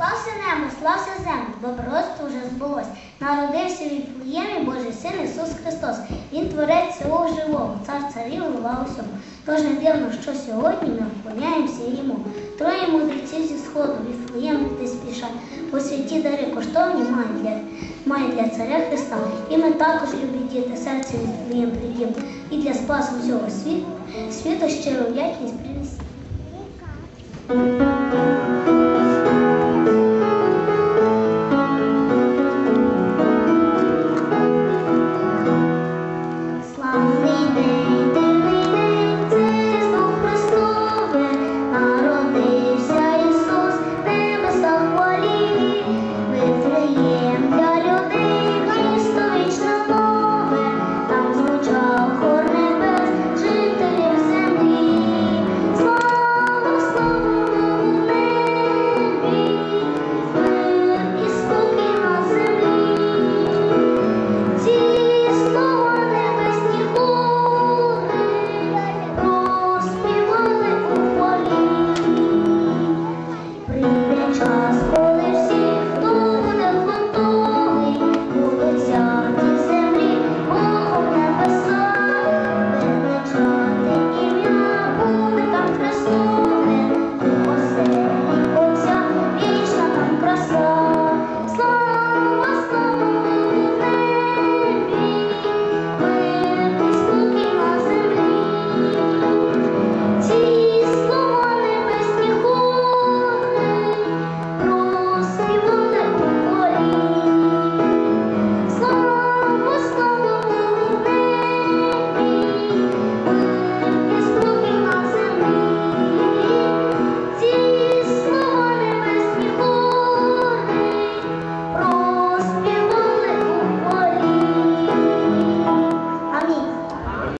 Слався небо, слався землю, бо пророцтво вже збулось. Народився в Віфлеємі Божий син Ісус Христос. Він творець всього живого, цар царів, голова усього. Тож не дивно, що сьогодні ми вклоняємося йому. Троє мудреців зі сходу, Віфлеєм ти спішать, бо святі дари коштовні мають для, мають для царя Христа. І ми також, любі діти, серце від Віфлеєм придім. І для спасу всього світу, світу щиру вдячність принесіть. 아.